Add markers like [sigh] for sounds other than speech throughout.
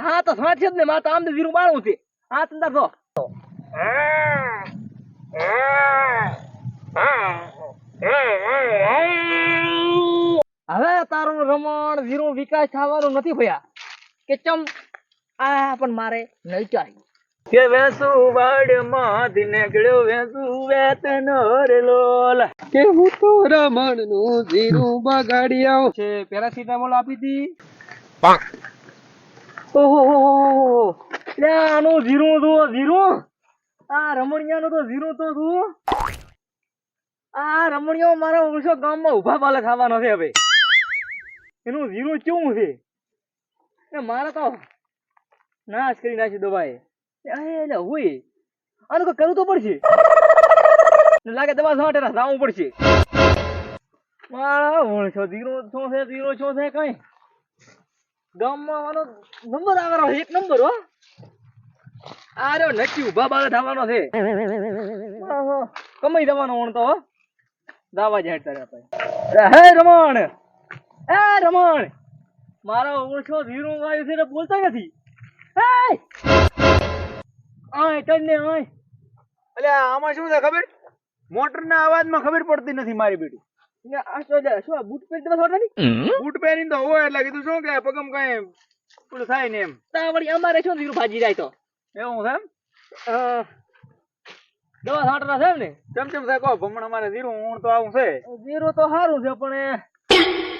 હા તો સાચે જ ને માં તો આમ તો વીરું બાળું છે. હા તંદાર જો. હવે તારું રમણ વીરું વિકાસ થવાનું નથી ભયા. કે ચમ આ પણ મારે નહીં ચાહી કે વેસુ વાડમાં દિને ગળ્યો વેસુ વેતન લોલ. કે હું તો રમણનું જીરું બગાડી આવું છે પેરાસિટામોલ આપી હતી ઓહો આનું જીરું તો જીરું આ રમણિયાનું તો જીરું તો તું? આ રમણીયો મારા ઓળશો ગામમાં ઊભા પાલે ખાવાનો છે હવે. એનું જીરું કેવું છે? એ મારે તો નાશ કરી નાખી દવાએ એટલે હોય આનું તો કરવું તો પડશે. લાગે દવા માટે રાવું પડશે. મારા ઓળશો જીરો શું છે જીરો શું છે કઈ? ગામમાં મારો નંબર આવવાનો એક નંબર હો. આ રહ્યો નક્કી ઊભા બાદ થવાનો છે. કમાઈ જવાનો ઓણ તો. દાવા જાય તારે આપણે હે રમણ! હે રમણ! મારો ઓળખો ધીરું વાયુ છે બોલતા નથી. હે આય કર ને આય. એટલે આમાં શું છે ખબર? મોટર ના અવાજમાં ખબર પડતી નથી મારી બેટી. બૂટ પહેરી બૂટ પહેરીને તો હોય એટલે કીધું શું કે પગમ કઈ પેલું થાય ને એમ. તા અમારે શું ધીરું ભાજી જાય તો? એવું છે દવા છાંટના છે ને? ચમ ચમ છે કહો ભમણ અમારે જીરું ઊણ તો આવું છે. જીરો તો સારું છે પણ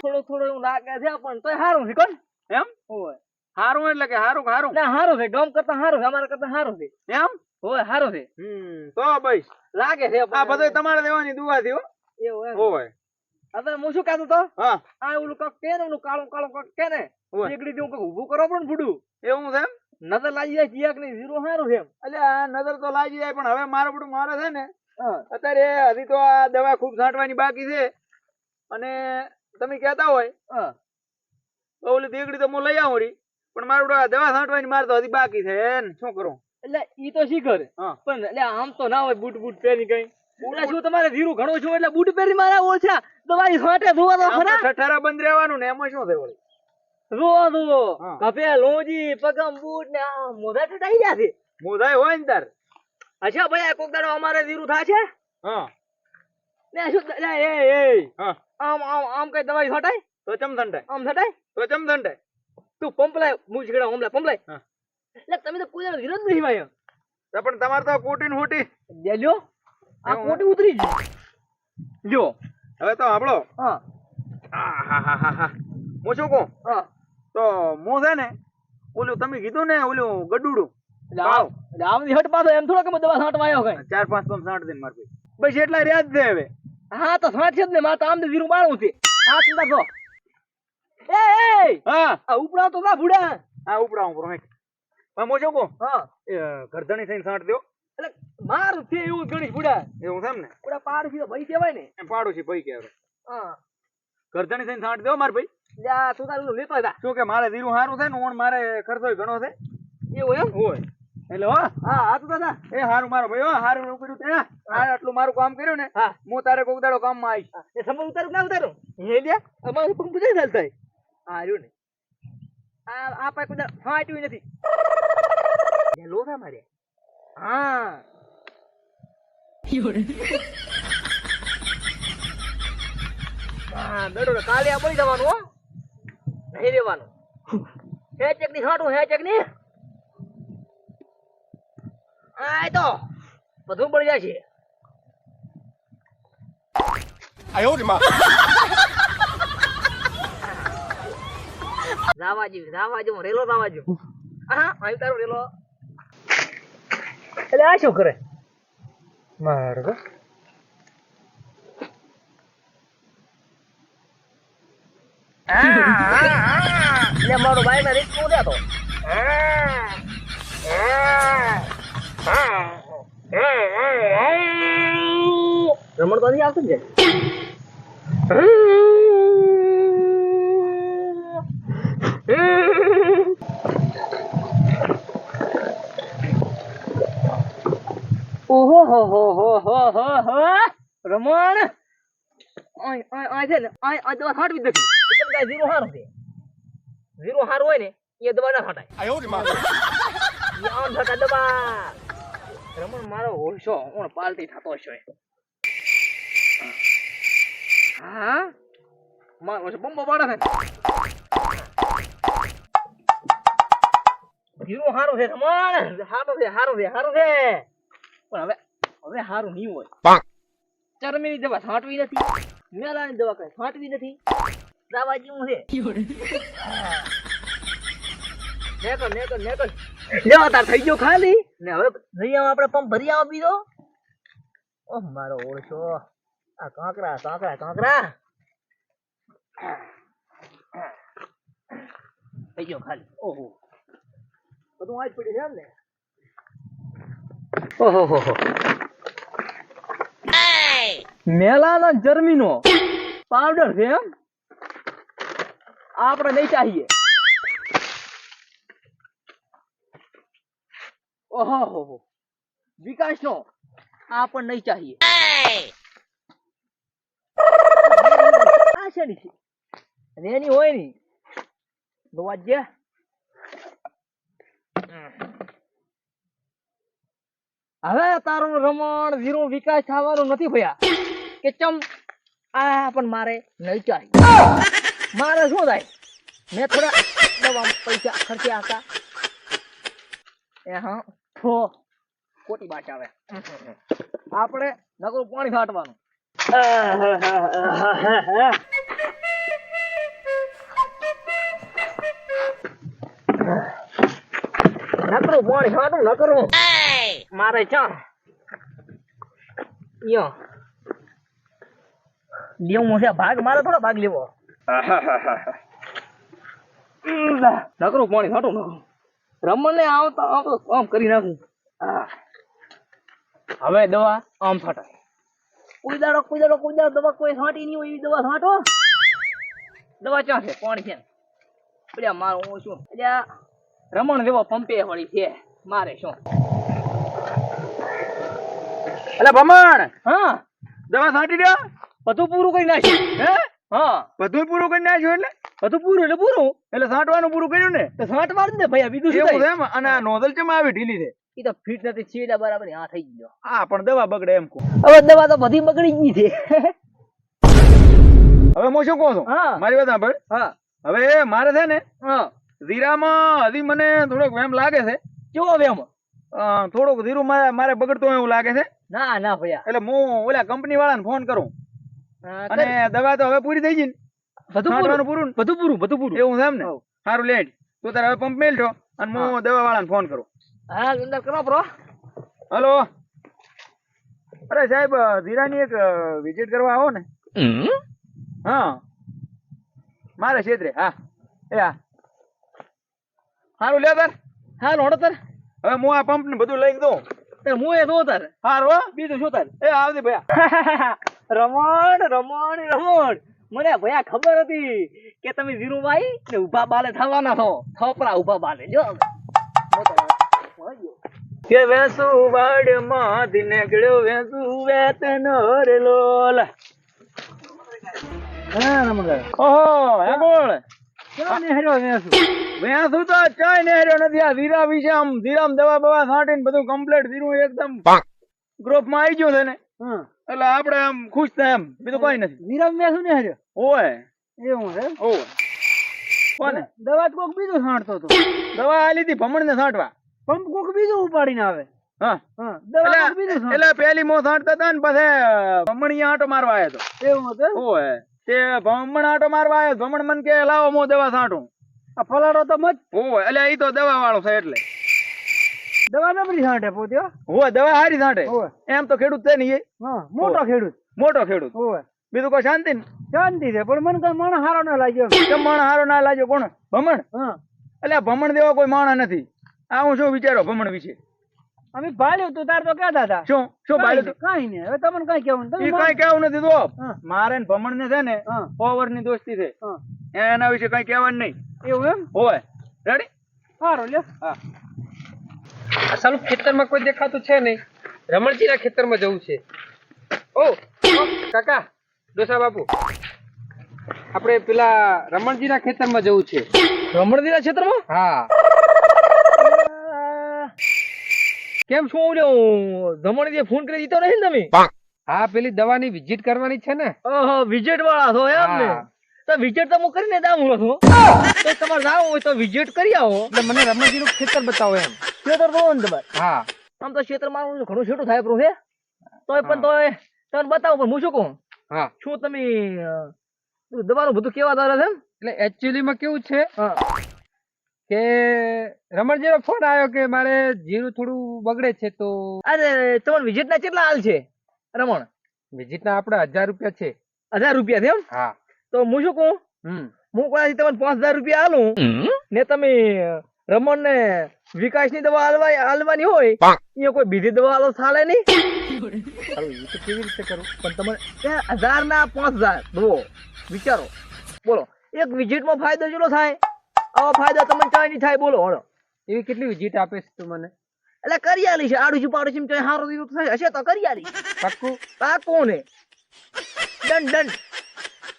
થોડું થોડું એવું લાગે છે પણ તોય સારું છે કોણ? એમ? હોય સારું એટલે કે સારું કે હારું? ના સારું છે ગામ કરતા સારું છે અમારા કરતા સારું છે. એમ? હોય સારું છે. હમ તો ભાઈ લાગે છે આ બધું તમારે દેવાની દુવા થી હો. એવું હોય હવે હું શું કહેતો તો હા. આ ઓલું કાક કે ને ઓલું કાળું કાળું કાક કે ને. એકડી જેવું કાક ઊભું કરો પણ ભૂડું. એવું છે નજર લાગી જાય ચિયાકની ઝીરો છે એમ. એટલે નજર તો લાગી જાય પણ હવે મારું બધું મારે છે ને અત્યારે હજી તો આ દવા ખૂબ છાંટવાની બાકી છે. અને તમે કહેતા હોય હા. તો ઓલી દેગડી તો હું લઈ આવું રી. પણ મારું આ દવા છાંટવાની મારે તો હજી બાકી છે ને શું કરું? એટલે ઈ તો શી કરે? પણ એટલે આમ તો ના હોય બૂટ બૂટ પહેરી કઈ એટલે શું તમારે ઝીરું ઘણો છું એટલે બૂટ પહેરી મારા ઓછા? દવાઈ ફાટે ધોવા તો ખરા. ઠઠારા બંધ રહેવાનું ને એમાં શું થાય વળી? રોવા ધોવો. કપે લોજી પગમ બૂટ ને આ મોઢા ઠટાઈ ગયા છે. મોઢા હોય ને તાર. અચ્છા ભાઈ આ કોક દાડો અમારે જીરું થાય છે હા. ને શું એ એ. આમ આમ આમ કઈ દવાઈ ફટાય તો ચમ થંડાય આમ થટાય તો ચમ થંડાય તું પંપલાય મુજગડા ઓમલા પંપલાય. એટલે તમે તો કોઈ વિરોધ નહીં ભાઈ પણ તમારે તો કોટી ને હુટી. લે આ? કોટી ઉતરી ગઈ. લ્યો. હવે તો આપણો હા. હા હું શું કહું? હા. તો હું છે ને ઓલું તમે કીધું ને ઓલું ગડુડું. એટલે આવની હટ પાછો એમ થોડો કે મેં દવા છાંટવા આવ્યો કઈ? ચાર પાંચ પંપ સાંટ દઈને માર ભાઈ બસ એટલા રહ્યા જ છે હવે. હા તો છાંટ છે જ ને મારે તો આમ છે. હા તું જો એ એ! હા. આ ઉપડા તો ના ભૂડા હા ઉપડાવ ઉપડો હેઠ હું શું કહું? હા. ગરદણી થઈને સાંટ દો એટલે મારું છે એવું ગણીશ બુડા. એવું છે ને? પાડ છે ભાઈ કહેવાય ને. એમ પાડું છે ભાઈ કહેવાય. હા. કરધણી થઈને સાંઠ દો માર ભાઈ. જા તું તારું લેતો હતા શું કે મારે ધીરું સારું છે ને? ઓણ મારે ખર્ચો ઘણો છે? એવું એમ? હોય. એટલે હો. હા હા તું દાદા એ હારું મારો ભાઈ હો હારું કર્યું તે હા. આટલું મારું કામ કર્યું ને હા. હું તારે કોક દાડો કામમાં આવીશ. એ સમય ઉતારું ના ઉતારું? હે લ્યા. અમારું પંપ જઈ ચાલતા હા રહ્યું ને. આ આ પાઇપ બધા ફાટ્યું નથી. લે માર્યા. મારે હા. હા દડો કાલે આ બળી જવાનું હો. નહીં રહેવાનું. હે ચેકની છાંટું હે ચેકની? આ તો. બધું પડી જાય છે રાવાજી રાવાજી હું રેલો રાવાજી હા આવી તારો રેલો. એટલે આ શું કરે? મારો એટલે મારો ભાઈ ને રીત શું તો રમણ તો આવતું ને ઓહો હો હો હો હો હો હો. રમણ. ઓય ઓય ઓય છે ને ઓય આ દવા છાંટવી નથી. એકદમ કાંઈ ઝીરો હાર છે. ઝીરો હાર હોય ને એ દવા ના છાંટાય એ યાર છાંટા દવા રમણ મારો હોશો હું પાલતી થતો છે હા? મારો છે બંબો પાડે છે. ઝીરો હારો છે રમણ. હારો છે હારો છે હારો છે. પણ હવે હવે હારું નહીં હોય. ચરમીની દવા છાંટવી નથી મેલાની દવા કઈ છાંટવી નથી. દવા જેવું છે નેકર નેકર નેકર લેવા તાર થઈ ગયો ખાલી. ને હવે નહીં આપણે પંપ ભરી આવો બીજો. ઓહ મારો ઓળશો. આ કાંકરા કાંકરા કાંકરા. થઈ ગયો ખાલી. ઓહો. બધું આજ પડી છે એમ ને? ઓહો મેલાના જર્મીનો. પાવડર છે એમ? આપણે નહીં ચાહીએ. ઓહો હો વિકાસ નો આ નહીં ચાહીએ. આ શેની છે? એની હોયની. દવા જે હવે તારું રમણ ઝીરો વિકાસ થવાનો નથી ભયા. કે ચમ આ પણ મારે નહીં ચાહીએ મારે શું થાય? મેં થોડા દવા પૈસા ખર્ચ્યા હતા. એ હા, ફો. કોટી બાટ આવે. આપણે નકરું પાણી ફાટવાનું. નકરું પાણી ફાટું, નકરું. મારે ચા. યો. લેવું છે ભાગ મારે થોડો ભાગ લેવો. નકરું પાણી છાંટું નકરું રમણને આવતા આવતો આમ કરી નાખું. હવે દવા આમ છાંટાય કોઈ દાડો કોઈ દાડો કોઈ દાડો દવા કોઈ છાંટી નહીં હોય એવી દવા છાંટો દવા ક્યાં છે? પાણી છે? પડ્યા મારું હું શું? એટલે રમણ જેવો પંપે વળી છે. મારે શું? એટલે ભમણ! હા. દવા છાંટી દો. બધું પૂરું કરી નાખ્યું. હે? હા. બધું પૂરું કરી નાખ્યું એટલે? બધું પૂરું એટલે પૂરું. એટલે છાંટવાનું પૂરું કર્યું ને. તો છાંટ માર દે ભાઈ બીજું શું? એમ? અને આ નોઝલ કેમ આવી ઢીલી છે? ઈ તો ફિટ નથી છેડા બરાબર હા થઈ ગયો. હા પણ દવા બગડે એમ કહું. હવે દવા તો બધી બગડી ગઈ છે. હવે હું શું કહું છું. મારી વાત સાંભળ. હા. હવે મારે છે ને હા. જીરામાં હજી મને થોડોક વેમ લાગે છે. કેવો વેમ? થોડુંક ધીરું મારે મારે બગડતું એવું લાગે છે? ના ના ભૈયા. એટલે હું ઓલા કંપની વાળાને ફોન કરું અને દવા તો હવે પૂરી થઈ ગઈ ને. બધું પૂરું? બધું પૂરું બધું પૂરું. એવું છે ને? સારું લેટ. તું તારે હવે પંપ મેલજો અને હું દવા વાળાને ફોન કરું. હા અંદર કરો પ્રો. હલો. અરે સાહેબ ધીરાની એક વિઝિટ કરવા આવો ને. હા. મારે ક્ષેત્રે હા. એ હા. સારું લે તાર. હા લોડો તાર. હવે હું આ પંપ ને બધું લઈ દઉં. હું એ દો તાર. સારું બીજું શું તારે? એ આવજે ભૈયા. [laughs] રમણ રમણ રમણ. મને ભયા ખબર હતી કે તમે વીરુભાઈ ને ઊભા બાલે થવાના છો. થોપરા ઊભા બાલે. જો. કે વેસુ વાડમાં દિને ગળ્યો વેસુ વેત નોર લોલ. હા રમણ. ઓહો હે બોલ કેવા ને હેરો વેસુ વેસુ તો ચાય ને હેર્યો નથી? આ જીરા વિશે આમ જીરામ દવા બવા છાંટીને બધું કમ્પ્લીટ જીરું એકદમ ગ્રુપમાં આવી ગયું છે ને. હા. એટલે આપણે આમ ખુશ થાય એમ. બીજું કઈ નથી. વીરમ વેસુ ને હેરો ઓય. એવું છે ઓય. કોને? દવા કોક બીજું છાંટતો હતો. દવા આ લીધી ભમણ ને છાંટવા. પંપ કોક બીજું ઉપાડીને આવે. હા. હા. દવા બીજું એટલે પેલી મો છાંટતા હતા ને પછી ભમણીયા આટો મારવા આવ્યો હતો એવું હતું ઓય. તે ભમણ આટો મારવા આવ્યો ભમણ મન કે લાવો મો દવા છાંટું. આ ફલાડો તો મત ઓય એટલે ઈ તો દવા વાળો છે એટલે. દવા નબળી છાંટે પોતે હો. હોય દવા હારી છાંટે. એમ તો ખેડૂત છે નહીં મોટો ખેડૂત. મોટો ખેડૂત. ઓવે બીજું કોઈ શાંતિ ને? શાંતિ છે પણ મને કઈ મણ હારો ના લાગ્યો. મણ હારો ના લાગ્યો? કોણ? ભમણ? હા. એટલે ભમણ દેવા કોઈ માણા નથી. આ હું શું વિચારો ભમણ વિશે? અમે ભાલ્યું તું તાર તો કહેતા હતા શું? શું બાળ્યું કઈ નહીં. હવે તમને કઈ કેવું ઈ કઈ કેવું નથી તો મારે ને ભમણ ને છે ને ઓવરની દોસ્તી છે. એના વિશે કઈ કહેવાનું નહીં. એવું એમ? હોય. રેડી સારું લ્યો. હા. સાલું ખેતરમાં કોઈ દેખાતું છે નહીં. રમણજીના ખેતરમાં જવું છે. ઓ કાકા ડોસા બાપુ. આપણે પેલા રમણજીના ખેતરમાં જવું છે. રમણદીના ક્ષેત્રમાં હા. કેમ શું ઓલે ધમણ જે ફોન કરી દીધો નહીં તમે? હા પેલી દવાની વિઝિટ કરવાની છે ને. ઓહો વિઝિટ વાળા છો એમ ને? તો વિઝિટ તો હું કરીને દામ છું તો. તમારે જાવ હોય તો વિઝિટ કરી આવો. એટલે મને રમણજી નું ખેતર બતાવો એમ. ખેતર તો ને તમારે? હા. આમ તો ક્ષેત્રમાં ઘણું છેટું થાય પ્રો છે તોય પણ તોય તમને બતાવો પણ હું શું કહું? હા. શું તમે દવાનું બધું કેવા દાદા છે એટલે એકચ્યુઅલી માં કેવું છે? હા. કે રમણજી નો ફોન આવ્યો કે મારે જીરું થોડું બગડે છે તો? અરે તમારે વિજેટ ના કેટલા હાલ છે રમણ? વિઝિટ ના આપણે હજાર રૂપિયા છે. હજાર રૂપિયા છે એમ? હા. તો હું શું કહું? હું કોઈ તમને પાંચ હજાર રૂપિયા આલું ને તમે રમણ ને વિકાસની દવા હાલવા હાલવાની હોય અહીંયા કોઈ બીજી દવા હાલો ચાલે નહીં તો કેવી રીતે કરું? પણ તમે એ હજાર ના પાંચ હજાર. જુઓ વિચારો. બોલો એક વિઝિટમાં ફાયદો કેટલો થાય? આવો ફાયદો તમને ચાય નહીં થાય બોલો હળો એવી કેટલી જીત આપે છે તું મને? એટલે કરી આલી છે આડું પાડું ચાય હારો દીધું થાય. હશે તો કરી આલી પાક્કું પાકો? ને done done.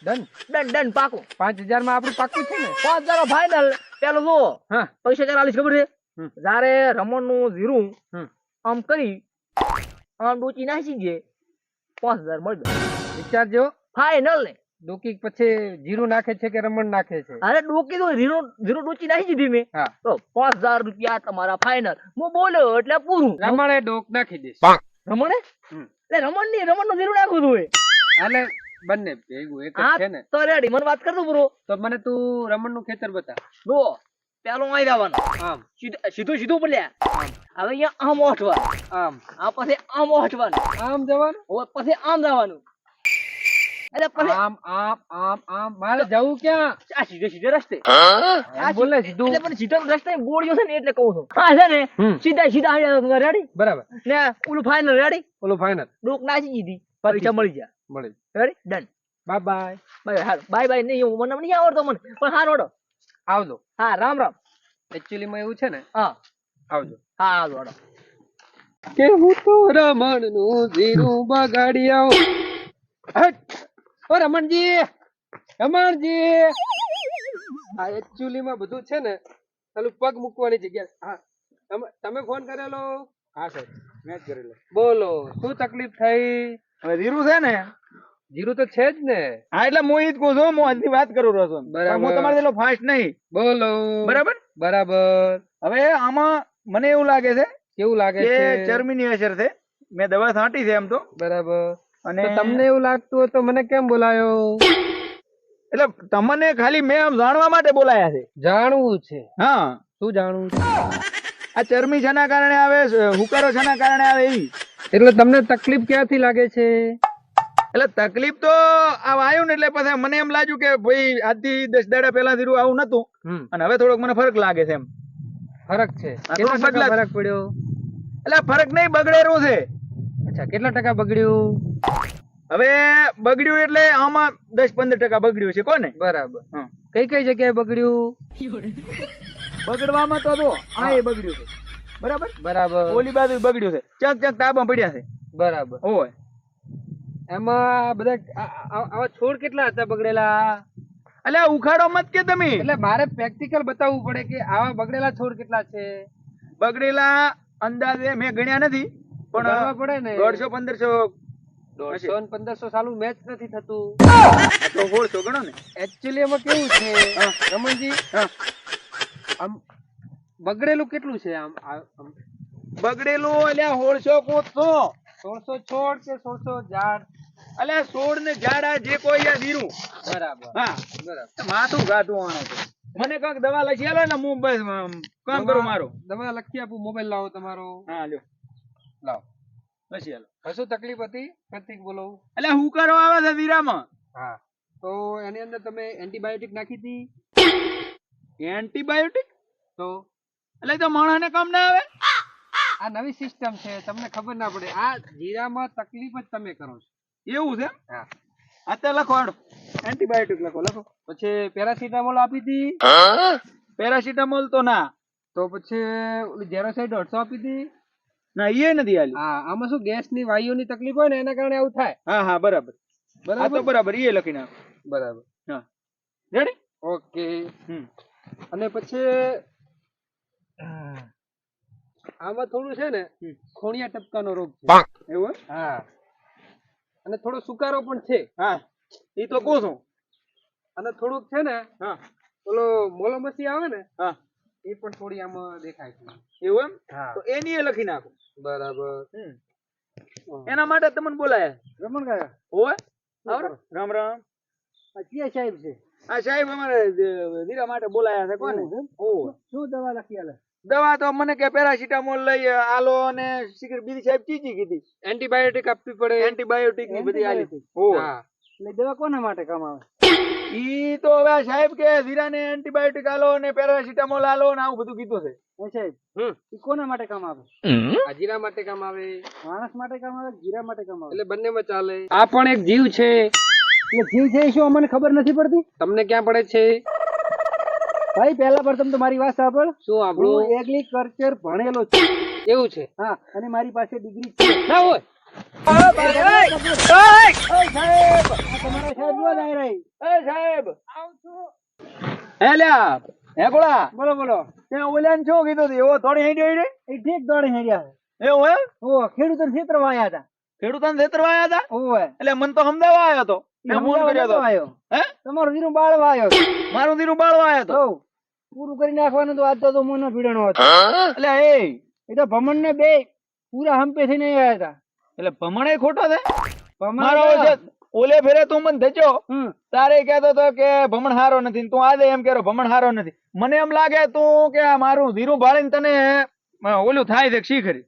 Done? Done done પાકો. પાંચ હજારમાં આપણું પાક્કું છે ને? પાંચ હજાર ફાઇનલ પેલું જુઓ. હા. પૈસા ચાર આલી ખબર છે? જયારે રમણનું જીરું આમ કરી આમ ડોચી નાખી દે પાંચ હજાર મળી જાય. વિચારજો ફાઇનલ ને. ડોકી પછી જીરું નાખે છે કે રમણ નાખે છે? અરે ડોકી તો જીરું જીરું ડોચી નાખી દીધી મેં. તો પાંચ હજાર રૂપિયા તમારા ફાઇનલ હું બોલ્યો એટલે પૂરું. રમણે ડોક નાખી દઈશ. રમણે? એટલે રમણની રમણનું જીરું નાખું હતું હાલે બંને ભેગું એક છે ને? તો રેડી મને વાત કરતો પૂરો તો મને તું રમણનું ખેતર બતા. જો પેલો અહીં જવાનું આમ. સીધું સીધું બોલ્યા. હવે અહીંયા આમ ઓઠવાનું. આમ. આ પછી આમ ઓઠવાનું. આમ જવાનું? હવે પછી આમ જવાનું. એટલે આમ આમ આમ આમ. મારે જવું ક્યાં? આ સીધે સીધે રસ્તે. સીધું એટલે પણ સીધો રસ્તે છે ને એટલે કહું છું. હા છે ને. સીધા સીધા રેડી બરાબર. ને ઓલું ફાઇનલ રેડી ઓલું ફાઇનલ ડોક નાખી દીધી. પૈસા મળી જાય મળી ready done bye bye bye bye bye નહીં હું મને નહીં આવડતો મને. પણ હા રોડો આવજો. હા રામ રામ. એકચ્યુઅલી માં એવું છે ને? હા. આવજો. હા આવજો હાલો. કે હું તો રમણનું જીરું બગાડી આવું [coughs] હટ! ઓ રમણજી રમણજી આ એકચ્યુઅલી માં બધું છે ને પેલું પગ મૂકવાની જગ્યા. હા. તમે- તમે ફોન કરેલો? હા સર મેં જ કરેલો. બોલો શું તકલીફ થઈ? હવે જીરું છે ને? જીરું તો છે જ ને. હા એટલે હું ઈ જ કહું છું હું આજની વાત કરું રહ્યો છું. બરાબર. હું તમારે જેટલો ફાસ્ટ નહીં. બોલો. બરાબર? બરાબર. હવે આમાં મને એવું લાગે છે કેવું લાગે છે? ચરમીની અસર છે. મેં દવા છાંટી છે એમ તો. બરાબર. અને તમને એવું લાગતું હોય તો મને કેમ બોલાયો? એટલે તમને ખાલી મેં આમ જાણવા માટે બોલાયા છે. જાણવું છે. હા. શું જાણવું છે? આ ચરમી છેના કારણે આવે હુકારો છેના કારણે આવે ઈ. એટલે તમને તકલીફ ક્યાંથી લાગે છે? એટલે તકલીફ તો આ આવ્યું ને એટલે પછી મને એમ લાગ્યું કે ભાઈ આજથી દસ દાડા પહેલા જીરું આવું નતું. અને હવે થોડોક મને ફરક લાગે છે એમ. ફરક છે. ફરક પડ્યો? એટલે ફરક નહીં બગડેલું છે. અચ્છા કેટલા ટકા બગડ્યું? હવે બગડ્યું એટલે આમાં દસ પંદર ટકા બગડ્યું છે કોને? બરાબર. કઈ કઈ જગ્યાએ બગડ્યું? બગડવામાં તો જો આ એ બગડ્યું છે. બરાબર? બરાબર. ઓલી બાજુ બગડ્યું છે. ચક ચક તાબા પડ્યા છે. બરાબર. હોય એમાં બધા આવા છોડ કેટલા હતા બગડેલા? એટલે ઉખાડો મત કે તમે? એટલે મારે પ્રેક્ટિકલ બતાવવું પડે કે આવા બગડેલા છોડ કેટલા છે? બગડેલા અંદાજે મેં ગણ્યા નથી. પણ પડે ને. દોઢસો પંદરસો દોઢસો ને પંદરસો સાલું મેચ નથી થતું. તો સોળસો ગણો ને. એકચ્યુઅલી એમાં કેવું છે રમણજી આમ બગડેલું કેટલું છે આમ? બગડેલું એટલે સોળસો કોતો સોળસો છોડ કે સોળસો ઝાડ? એટલે સોળ ને ઝાડા જે કોઈ આ વીરું. બરાબર. હા. બરાબર. માથું ગાતું આણે છે. મને કંઈક દવા લખી આલો ને હું બસ કામ કરું મારું. દવા લખી આપું મોબાઈલ લાવો તમારો. હા લ્યો. લાવો. લખી આલો કશું તકલીફ હતી? પ્રતિક બોલો. એટલે હું કરો આવે છે વીરામાં હા. તો એની અંદર તમે એન્ટીબાયોટિક નાખી હતી? એન્ટીબાયોટિક? તો? એટલે તો માણસને કામ ના આવે? આ નવી સિસ્ટમ છે તમને ખબર ના પડે. આ જીરામાં તકલીફ જ તમે કરો છો. એવું છે હા. અત્યારે લખો હાડો. એન્ટીબાયોટિક લખો લખો. પછી પેરાસિટામોલ આપી હતી? પેરાસિટામોલ તો ના. તો પછી ઓલી જેરોસાઇડ અઢસો આપી હતી? ના એ નથી આલી હા આમાં શું ગેસની વાયુની તકલીફ હોય ને એના કારણે આવું થાય. હા હા બરાબર. તો બરાબર બરાબર એ લખી નાખ. બરાબર. હા. Ready okay. અને પછી આમાં થોડું છે ને ખોણિયા ટપકાનો રોગ છે. એવું હા. અને થોડો સુકારો પણ છે. હા. એ તો કહું છું. અને થોડુંક છે ને હા. ઓલો મોલોમસી આવે ને હા. એ પણ થોડી આમાં દેખાય છે. એવું એમ? તો એની એ લખી નાખો. બરાબર. એના માટે તમને બોલાયા. રમણ કાકા હોય આવડે? રામ રામ. આ ક્યાં સાહેબ છે? આ સાહેબ અમારે દીરા માટે બોલાયા છે કોને? ઓ શું દવા લખી આલે? દવા તો મને કે પેરાસિટામોલ લઈ આલો અને સિગરેટ બીજી સાહેબ ચીજી કીધી? એન્ટીબાયોટિક આપવી પડે. એન્ટીબાયોટિકની બધી આલી. હતી. હા. એટલે દવા કોના માટે કામ આવે? ઈ તો હવે સાહેબ કે હીરાને એન્ટીબાયોટિક આલો અને પેરાસિટામોલ આલો ને આવું બધું કીધું છે. એ સાહેબ હમ. એ કોના માટે કામ આવે? આ જીરા માટે કામ આવે. માણસ માટે કામ આવે જીરા માટે કામ આવે? એટલે બંનેમાં ચાલે. આ પણ એક જીવ છે. એટલે જીવ છે શું અમને ખબર નથી પડતી? તમને ક્યાં પડે છે? ભાઈ પહેલા પ્રથમ તો મારી વાત સાંભળ. શું આપણું એગ્રીકલ્ચર ભણેલો છું. એવું છે? હા અને મારી પાસે ડિગ્રી છે. ના હોય. હે ગોળા બોલો બોલો તે ઓલાને હે તમારો વીરું બાળવા આવ્યો મારું ધીરું બાળવા આવ્યો હતો પૂરું કરી નાખવાનું તો આજ તો મને મોનો હતો એટલે એ તો ભમણ ને બે પૂરા હંપે થઈને આવ્યા હતા. એટલે ભમણે ખોટો છે? મારો તો- ઓલે ફેરે તું મને ધજો તારે કહેતો હતો કે ભમણ હારો નથી તું આજે એમ કેરો ભમણ હારો નથી. મને એમ લાગે તું કે મારું ધીરું ભાળીને તને ઓલું થાય છે શીખરી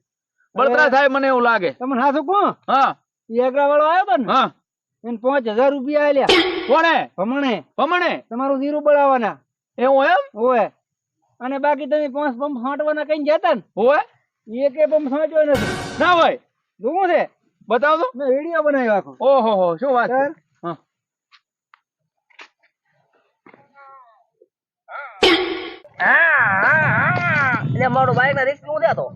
બળતરા થાય મને એવું લાગે. તમને હાથું કોણ? હા. એગરા વાળો આવ્યો હતો ને? હા. એને પાંચ હજાર રૂપિયા આલ્યા. કોણે? ભમણે. ભમણે? તમારું ધીરું બળાવવાના. એવું એમ? હોય અને બાકી તમે પાંચ પંપ ફાંટવાના કઈ જતા ને? હોય એકે પંપ છાંટ્યો નથી. ના ભાઈ શું છે બતાવો તો. મેં વીડિયો બનાવ્યો આખો. ઓહો હો શું વાત છે? હા. એટલે મારો બાઈક ના રિસ્કનું તો.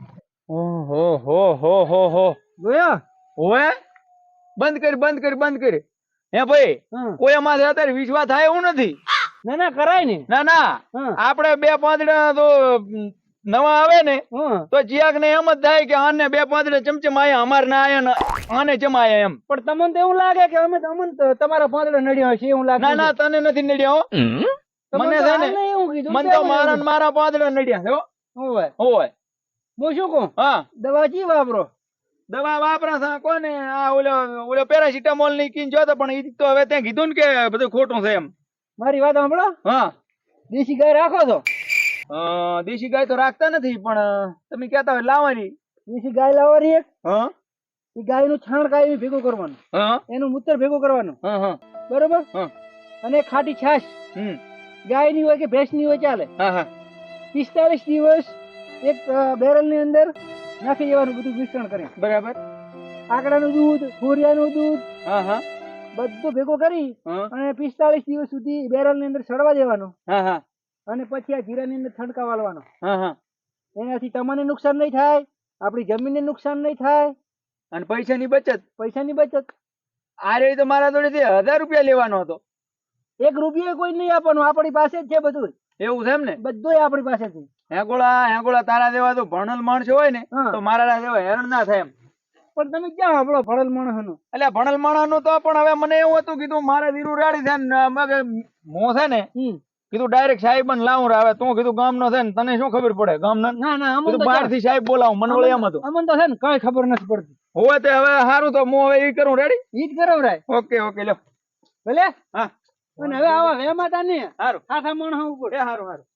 ઓહો હો હો હો હો. જોયા? હોય બંધ કરી બંધ કરી બંધ કરી. હે ભાઈ કોઈ અમારે અત્યારે વિશ્વાસ થાય એવું નથી. ના ના કરાય ને. ના ના. આપણે બે પાંદડા તો નવા આવે ને તો જીયાક ને એમ જ થાય કે આને બે પાંદડે ચમચમ આયા અમાર ના આયા ને આને ચમાયા એમ. પણ તમને તો એવું લાગે કે અમે તમને તમારા પાંદડે નડ્યા છે એવું લાગે ના ના તને નથી નડ્યા મને છે ને મને તો મારા મારા પાંદડે નડ્યા છે હોય? હોય. હું શું કહું? હા. દવા જી વાપરો? દવા વાપરા છે કોને? આ ઓલો ઓલો પેરાસિટામોલની કીન જોતો પણ ઈ તો હવે ત્યાં કીધું ને કે બધું ખોટું છે એમ. મારી વાત સાંભળો. હા. દેશી ગાય રાખો તો અ, દેશી ગાય તો રાખતા નથી પણ તમે કહેતા હોય લાવવાની. દેશી ગાય લાવવાની એક? હા? એ ગાયનું છાણ કાયમી ભેગું કરવાનું. હા? એનું મૂત્ર ભેગું કરવાનું. હા હા. બરોબર? હા. અને ખાટી છાશ. હમ. ગાયની હોય કે ભેંસની હોય ચાલે. હા હા. પિસ્તાલીસ દિવસ એક બેરલની અંદર નાખી દેવાનું બધું મિશ્રણ કરી. બરાબર. આકડાનું દૂધ ફોરિયાનું દૂધ હા હા. બધું ભેગું કરી અને પિસ્તાલીસ દિવસ સુધી બેરલની અંદર સડવા દેવાનું. હા હા. અને પછી આ જીરાની અંદર છંટકાવ વાળવાનો. હા હા. એનાથી તમને નુકસાન નહીં થાય આપણી જમીનને નુકસાન નહીં થાય. અને પૈસાની બચત. પૈસાની બચત. આ રે તો મારા જોડેથી હજાર રૂપિયા લેવાનો હતો. એક રૂપિયો કોઈ નહીં આપવાનો આપણી પાસે જ છે બધું એવું છે એમ ને? બધું આપણી પાસે છે. હેગોળા હેગોળા તારા દેવા તો ભણલ માણસ હોય ને તો મારા જેવા હેરાન ના થાય એમ. પણ તમે ક્યાં આપણો ભણલ માણસ નો એટલે ભણેલ માણસનું તો પણ હવે મને એવું હતું કીધું મારે વીરુ રાડી છે ને મો છે ને કીધું ડાયરેક્ટ સાહેબ ને લાવું આવે તું કીધું ગામનો છે ને તને શું ખબર પડે? ગામ ના ના અમન કીધું તો બહારથી સાહેબ બોલાવું. મને વળી એમ હતું. અમન તો છે ને કઈ ખબર નથી પડતી. હોય તે હવે સારું તો હું હવે એ કરું. રેડી ઈ જ રાય. ઓકે ઓકે લે ભલે? હા. અને હવે આવા વેમાતા ને સારું ખાસા માણસો ઉપર. એ સારું સારું